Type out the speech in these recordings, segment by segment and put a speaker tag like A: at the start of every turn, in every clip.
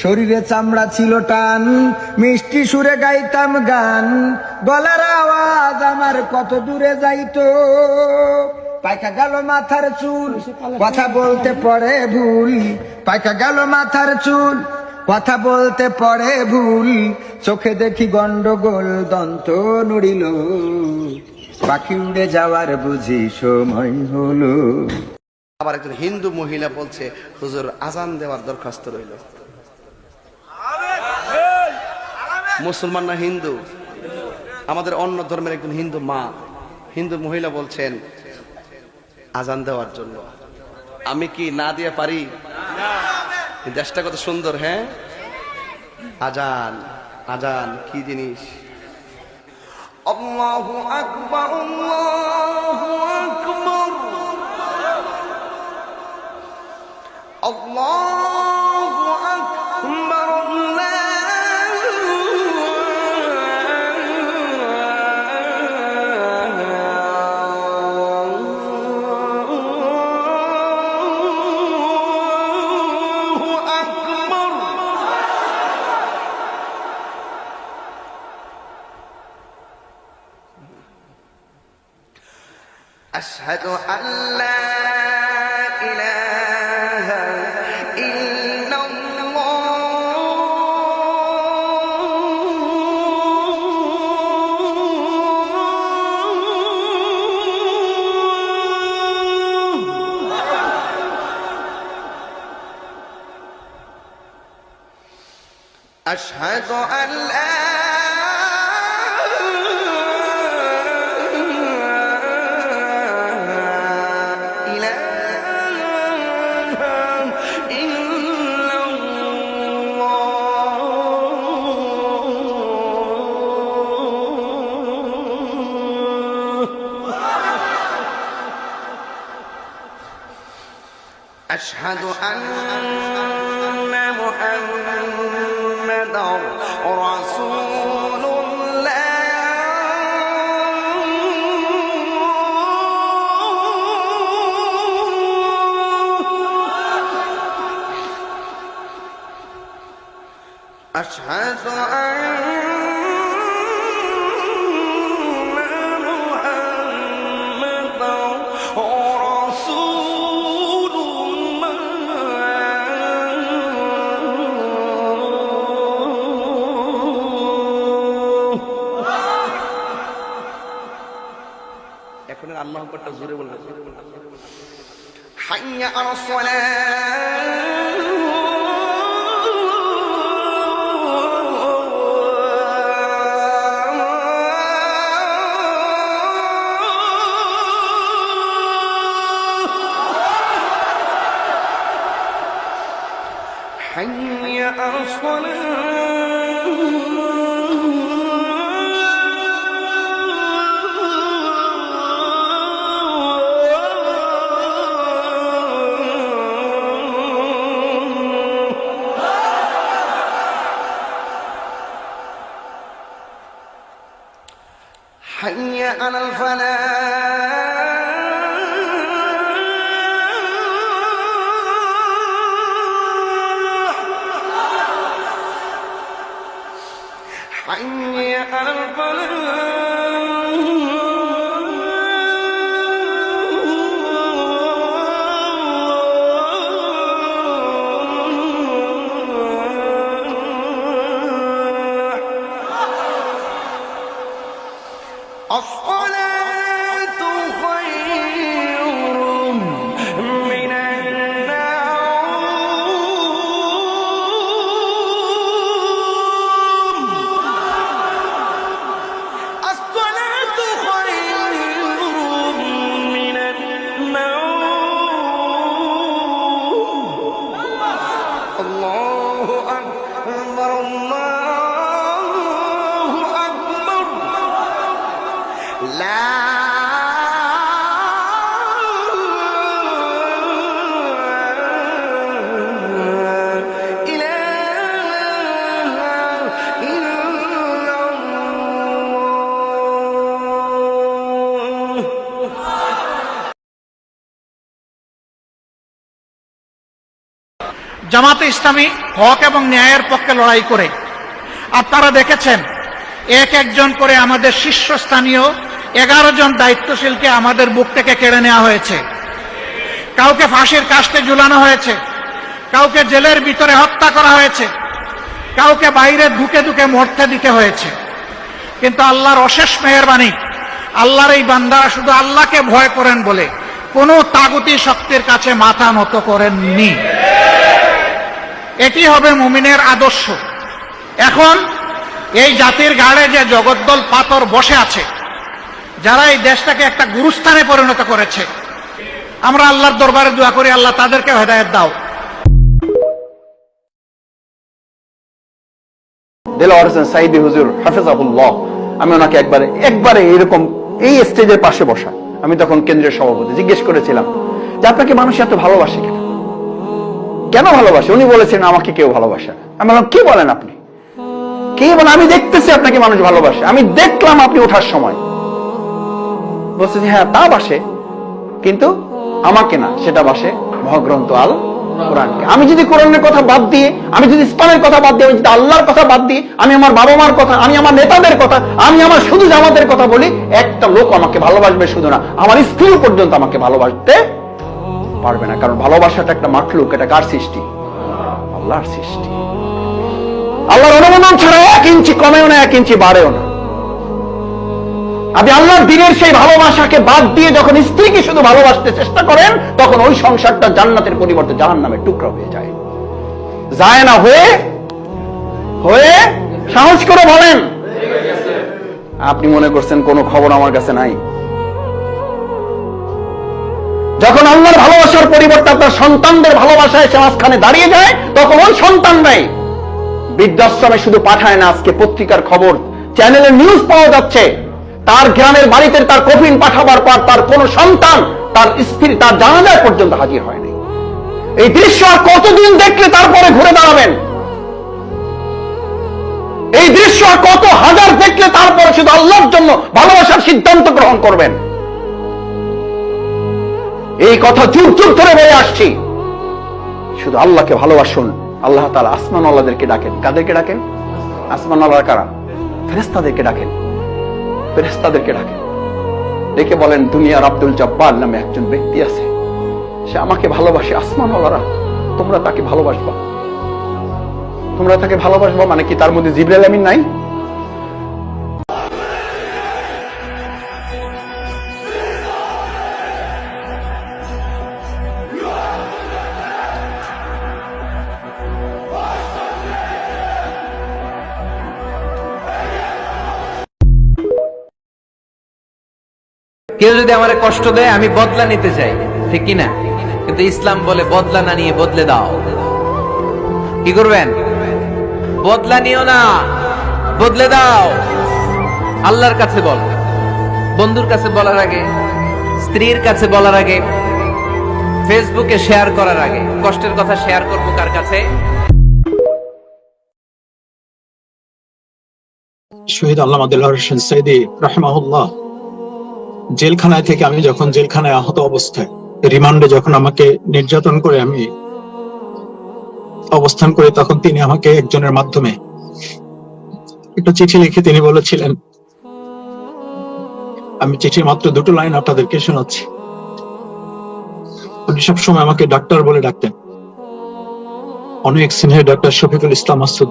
A: শরীরে চামড়া ছিল টান, মিষ্টি সুরে গাইতাম গান। গলার আওয়াজ আমার কত দূরে যাইতো। পাইকা গেল মাথার চুল, কথা বলতে পড়ে ভুল। পাইকা গেল মাথার চুল, কথা বলতে পড়ে ভুল। চোখে দেখি গন্ডগোল, দন্ত নড়িল। পাখি উড়ে যাওয়ার বুঝি সময় হলো।
B: আবার একজন হিন্দু মহিলা বলছে, হুজুর আজান দেওয়ার দরখাস্ত রইল। মুসলমান না হিন্দু? আমাদের অন্য ধর্মের একজন হিন্দু মা। হিন্দু মহিলা বলছেন, আজান দেওয়ার জন্য। আমি কি না দিয়ে পারি? দেশটা কত সুন্দর হ্যাঁ? আজান আজান, কি জিনিস? আল্লাহু আকবার أشهد أن لا أشهد أن محمد رسول أشهد أن হাইয়া আলা حي عن الفلاح.
C: জামাতে ইসলামী হক এবং ন্যায়ের পক্ষে লড়াই করে। আপনারা দেখেছেন, এক একজন করে আমাদের শীর্ষস্থানীয় এগারো জন দায়িত্বশীলকে আমাদের বুক থেকে কেড়ে নেওয়া হয়েছে। কাউকে ফাঁসির কাস্টে ঝুলানো হয়েছে, কাউকে জেলের ভিতরে হত্যা করা হয়েছে, কাউকে বাইরে ঢুকে ঢুকে মরতে দিতে হয়েছে। কিন্তু আল্লাহর অশেষ মেহরবানি, আল্লাহর এই বান্দারা শুধু আল্লাহকে ভয় করেন বলে কোনো তাগুতি শক্তির কাছে মাথা নত করেননি। এটি হবে মুমিনের আদর্শ। এখন এই জাতির গাড়ে যে জগদ্দল পাথর বসে আছে, যারা এই দেশটাকে একটা গুরুস্থানে পরিণত করেছে, আমরা আল্লাহর দরবারে দোয়া করি, আল্লাহ তাদেরকে হেদায়ত দাও।
D: দেলাওয়ার হোসেন সাইদি হুজুর, হাফেজাহুল্লাহ। আমি ওনাকে একবারে একবারে এরকম এই স্টেজের পাশে বসা। আমি তখন কেন্দ্রীয় সভাপতি, জিজ্ঞেস করেছিলাম যে, আপনাকে মানুষ এত ভালোবাসে কেন? কেন ভালোবাসে? উনি বলেছেন, আমাকে কেউ ভালোবাসে আমি বললাম, কি বলেন আপনি? কি বলেন? আমি দেখতেছি আপনাকে মানুষ ভালোবাসে। আমি দেখলাম আপনি ওঠার সময়। বলছে যে হ্যাঁ তা বাসে, কিন্তু আমাকে না, সেটা বাসে মহাগ্রন্থ আল কোরআনকে। আমি যদি কোরআনের কথা বাদ দিয়ে, আমি যদি ইসলামের কথা বাদ দিয়ে, আমি যদি আল্লাহর কথা বাদ দিয়ে, আমি আমার বাবা মার কথা, আমি আমার নেতাদের কথা, আমি আমার শুধু জামাতের কথা বলি, একটা লোক আমাকে ভালোবাসবে শুধু না, আমার স্ত্রী পর্যন্ত আমাকে ভালোবাসতে পারবে না। কারণ ভালোবাসাটা একটা মাখলুক, এটা কার সৃষ্টি? আল্লাহর সৃষ্টি। আল্লাহর অনুমোদন ছাড়া এক ইঞ্চি কমেও না, এক ইঞ্চি বাড়েও না। আপনি আল্লাহর দিনের সেই ভালোবাসাকে বাদ দিয়ে যখন স্ত্রীকে শুধু ভালোবাসতে চেষ্টা করেন, তখন ওই সংসারটা জান্নাতের পরিবর্তে জাহান নামে টুকরা হয়ে যায়। যায় না হয়ে হয়ে সাহস করে বলেন, আপনি মনে করছেন কোনো খবর আমার কাছে নাই? যখন আল্লাহর ভালোবাসার পরিবর্তে আপনার সন্তানদের ভালোবাসা এসে মাঝখানে দাঁড়িয়ে যায়, তখন ওই সন্তানরাই বৃদ্ধাশ্রমে শুধু পাঠায় না, আজকে পত্রিকার খবর চ্যানেলে নিউজ পাওয়া যাচ্ছে। তার গ্রামের বাড়িতে তার কফিন পাঠাবার পর তার কোন সন্তান, তার স্ত্রী, তার জানাজায় পর্যন্ত হাজির হয়নি এই দৃশ্য আর কতদিন দেখলে তারপরে ঘুরে দাঁড়াবেন? এই দৃশ্য আর কত হাজার দেখলে তারপরে শুধু আল্লাহর জন্য ভালোবাসার সিদ্ধান্ত গ্রহণ করবেন? এই কথা যুগ যুগ ধরে বলে আসছি। শুধু আল্লাহকে ভালোবাসুন। আল্লাহ তালা আসমান আল্লাহদেরকে ডাকেন। কাদেরকে ডাকেন? আসমান আল্লাহ কারা? ফেরেস্তাদেরকে ডাকেন। ফেরেস্তাদেরকে ডাকেন। ডেকে বলেন, দুনিয়ার আব্দুল জব্বার নামে একজন ব্যক্তি আছে। সে আমাকে ভালোবাসে। আসমান আল্লাহরা তোমরা তাকে ভালোবাসবা। তোমরা তাকে ভালোবাসবা মানে কি? তার মধ্যে জিবরাইল আমিন নাই?
E: কেউ যদি আমার কষ্ট দেয়, আমি বদলা নিতে চাই। ঠিক কি না কিন্তু ইসলাম বলে, বদলা না নিয়ে বদলে দাও। কি করবেন? বদলা নিও না। বদলে দাও। আল্লাহর কাছে বল। বন্ধুর কাছে বলার আগে, স্ত্রীর কাছে বলার আগে, ফেসবুকে শেয়ার করার আগে। কষ্টের কথা শেয়ার করব কার কাছে?
F: শহীদ আল্লাহ সৈদি রাহমাহুল্লাহ। জেলখানায় থেকে আমি যখন জেলখানায় আহত অবস্থায়, রিমান্ডে যখন আমাকে নির্যাতন করে আমি অবস্থান করি, তখন তিনি আমাকে একজনের মাধ্যমে একটা চিঠি লিখে তিনি বলেছিলেন, আমি চিঠির মাত্র দুটো লাইন আপনাদেরকে শোনাচ্ছি। উনি সবসময় আমাকে ডাক্তার বলে ডাকতেন। অনেক স্নেহের ডাক্তার শফিকুল ইসলাম মাসুদ।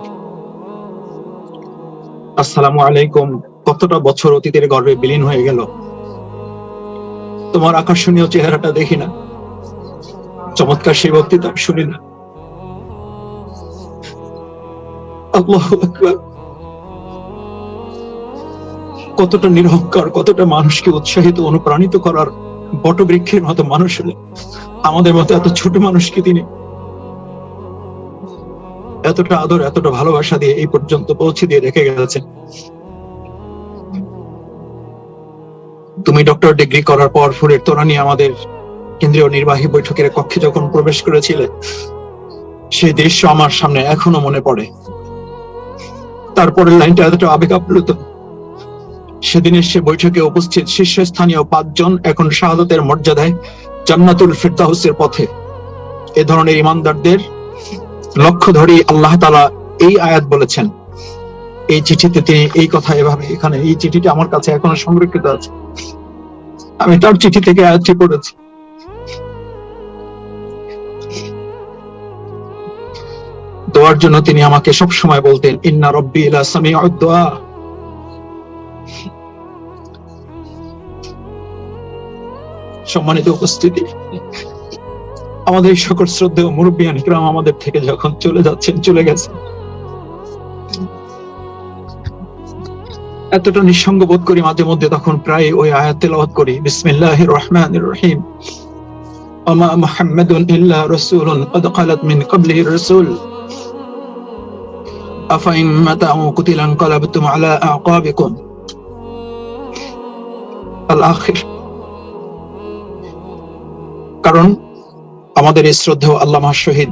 F: আসসালামু আলাইকুম। কতটা বছর অতীতের গর্বে বিলীন হয়ে গেল। তোমার আকর্ষণীয় চেহারাটা দেখি না। চমৎকার সেই বক্তৃতা শুনি না। কতটা নিরহংকার, কতটা মানুষকে উৎসাহিত, অনুপ্রাণিত করার বটবৃক্ষের মতো মানুষ হলে আমাদের মতো এত ছোট মানুষকে তিনি এতটা আদর, এতটা ভালোবাসা দিয়ে এই পর্যন্ত পৌঁছে দিয়ে রেখে গেছেন। তুমি ডক্টর ডিগ্রি করার পর ফুলের তোরানি আমাদের কেন্দ্রীয় নির্বাহী বৈঠকের কক্ষে যখন প্রবেশ করেছিলে, সেই দৃশ্য আমার সামনে এখনও মনে পড়ে। তারপরের লাইনটা এতটা আবেগ আপ্লুত সেদিনের সে বৈঠকে উপস্থিত শীর্ষস্থানীয় পাঁচজন এখন শাহাদতের মর্যাদায় জান্নাতুল ফিরদাউসের পথে। এ ধরনের ইমানদারদের লক্ষ্য ধরে আল্লাহ তালা এই আয়াত বলেছেন। এই চিঠিতে তিনি এই কথা এভাবে, এখানে এই চিঠিটি আমার কাছে এখনও সংরক্ষিত আছে। আমি তার চিঠি থেকে আয়াতটি পড়েছি দোয়ার জন্য তিনি আমাকে সব সময় বলতেন, ইন্না রব্বি ইলা সামিউদ দোয়া। সম্মানিত উপস্থিতি, আমাদের সকল শ্রদ্ধেয় মুরব্বিয়ান ইকরাম আমাদের থেকে যখন চলে যাচ্ছেন, চলে গেছে এতটা নিঃসঙ্গ বোধ করি মাঝে মধ্যে তখন প্রায় ওই আয়াত তেলাওয়াত করি। বিসমিল্লাহ রহমান রহিম। ওমা মুহাম্মদ ইল্লা রাসূলুন কদ ক্বালাত মিন ক্বাবলিহি রাসূল। আফাইন মাতাউ কুতিলান কালাবতুম আলা আকাবিকুম। আল আখির কারণ আমাদের এই শ্রদ্ধেয় আল্লামা শহীদ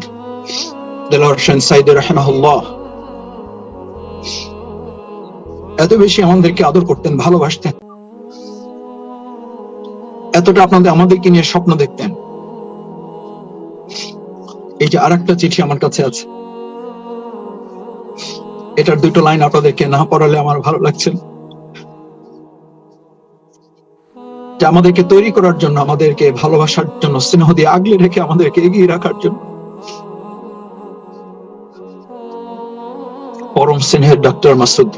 F: দেলোয়ার হোসেন সাইদ রহমাহুল্লাহ। এত বেশি আমাদেরকে আদর করতেন, ভালোবাসতেন। এতটা আপনাদের, আমাদেরকে নিয়ে স্বপ্ন দেখতেন। এই যে আরেকটা চিঠি আমার কাছে আছে। এটার দুটো লাইন আপনাদেরকে না পড়ালে আমার ভালো লাগছে যে আমাদেরকে তৈরি করার জন্য, আমাদেরকে ভালোবাসার জন্য, স্নেহ দিয়ে আগলে রেখে আমাদেরকে এগিয়ে রাখার জন্য। পরম স্নেহের ডক্টর মাসুদ।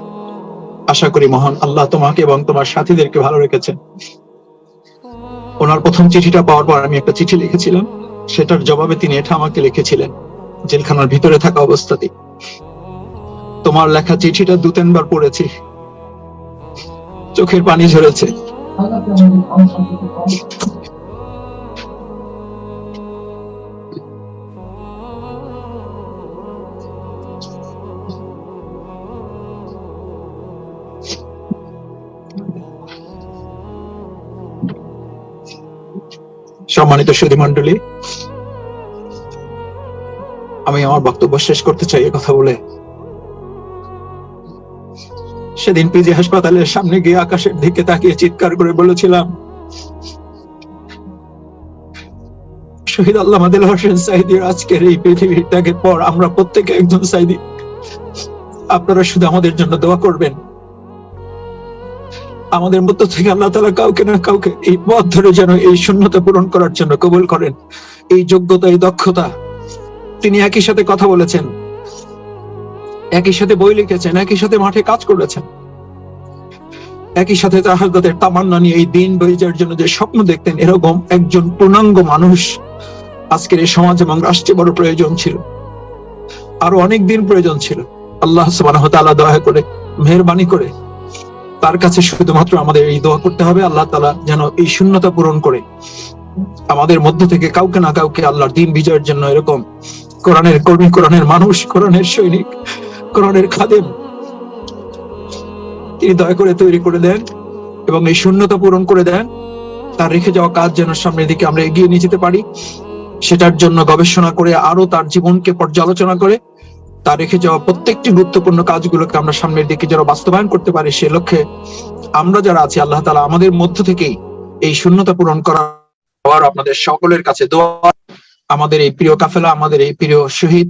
F: আশা করি মহান আল্লাহ তোমাকে এবং তোমার সাথীদেরকে ভালো রেখেছেন। ওনার প্রথম চিঠিটা পাওয়ার পর আমি একটা চিঠি লিখেছিলাম। সেটার জবাবে তিনি এটা আমাকে লিখেছিলেন, জেলখানার ভিতরে থাকা অবস্থাতে। তোমার লেখা চিঠিটা দু তিনবার পড়েছি। চোখের পানি ঝরেছে। সম্মানিত সুধী মন্ডলী আমি আমার বক্তব্য শেষ করতে চাই কথা বলে। সেদিন পিজি হাসপাতালের সামনে গিয়ে আকাশের দিকে তাকিয়ে চিৎকার করে বলেছিলাম, শহীদ আল্লাহ মাদিল হোসেন সাইদির আজকের এই পৃথিবীর ত্যাগের পর আমরা প্রত্যেকে একজন সাইদি। আপনারা শুধু আমাদের জন্য দোয়া করবেন। আমাদের মধ্য থেকে আল্লাহ তালা কাউকে না কাউকে এই পথ ধরে যেন এই শূন্যতা পূরণ করার জন্য কবুল করেন। এই যোগ্যতা, এই দক্ষতা। তিনি একই সাথে কথা বলেছেন। একই সাথে বই লিখেছেন, একই সাথে মাঠে কাজ করেছেন। একই সাথে তাহাদের তামান্না নিয়ে এই দিন বইজার জন্য যে স্বপ্ন দেখতেন, এরকম একজন পূর্ণাঙ্গ মানুষ আজকের এই সমাজ এবং রাষ্ট্রে বড় প্রয়োজন ছিল। আরও অনেক দিন প্রয়োজন ছিল। আল্লাহ তাআলা দয়া করে, মেহেরবানি করে তার কাছে শুধুমাত্র আমাদের এই দোয়া করতে হবে, আল্লাহ তাআলা যেন এই শূন্যতা পূরণ করে। আমাদের মধ্য থেকে কাউকে না কাউকে আল্লাহর দিন বিজয়ের জন্য এরকম কোরআনের কর্মী কোরআনের মানুষ, কোরআনের সৈনিক, কোরআনের খাদেম তিনি দয়া করে তৈরি করে দেন এবং এই শূন্যতা পূরণ করে দেন। তার রেখে যাওয়া কাজ যেন সামনের দিকে আমরা এগিয়ে নিয়ে যেতে পারি, সেটার জন্য গবেষণা করে আরও তার জীবনকে পর্যালোচনা করে তার রেখে যাওয়া প্রত্যেকটি গুরুত্বপূর্ণ কাজগুলোকে আমরা সামনের দিকে যারা বাস্তবায়ন করতে পারি সে লক্ষ্যে আমরা যারা আছি, আল্লাহ তালা আমাদের মধ্য থেকেই এই শূন্যতা পূরণ করার আপনাদের সকলের কাছে দোয়া আমাদের এই প্রিয় কাফেলা, আমাদের এই প্রিয় শহীদ,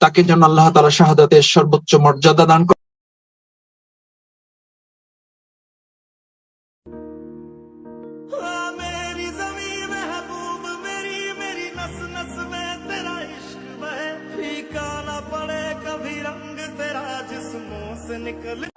F: তাকে যেন আল্লাহ তালা শাহাদাতের সর্বোচ্চ মর্যাদা দান
G: निकले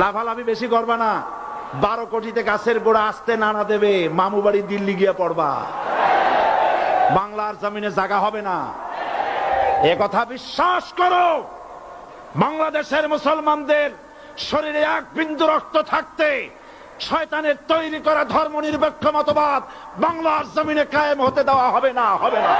H: লাফালাফি বেশি করবা না। বারো কোটিতে গাছের গোড়া আসতে নানা দেবে, মামু বাড়ি দিল্লি গিয়ে পড়বা। বাংলার জমিনে জায়গা হবে না। এ কথা বিশ্বাস করো। বাংলাদেশের মুসলমানদের শরীরে এক বিন্দু রক্ত থাকতে শয়তানের তৈরি করা ধর্মনিরপেক্ষ মতবাদ বাংলার জমিনে কায়েম হতে দেওয়া হবে না হবে না।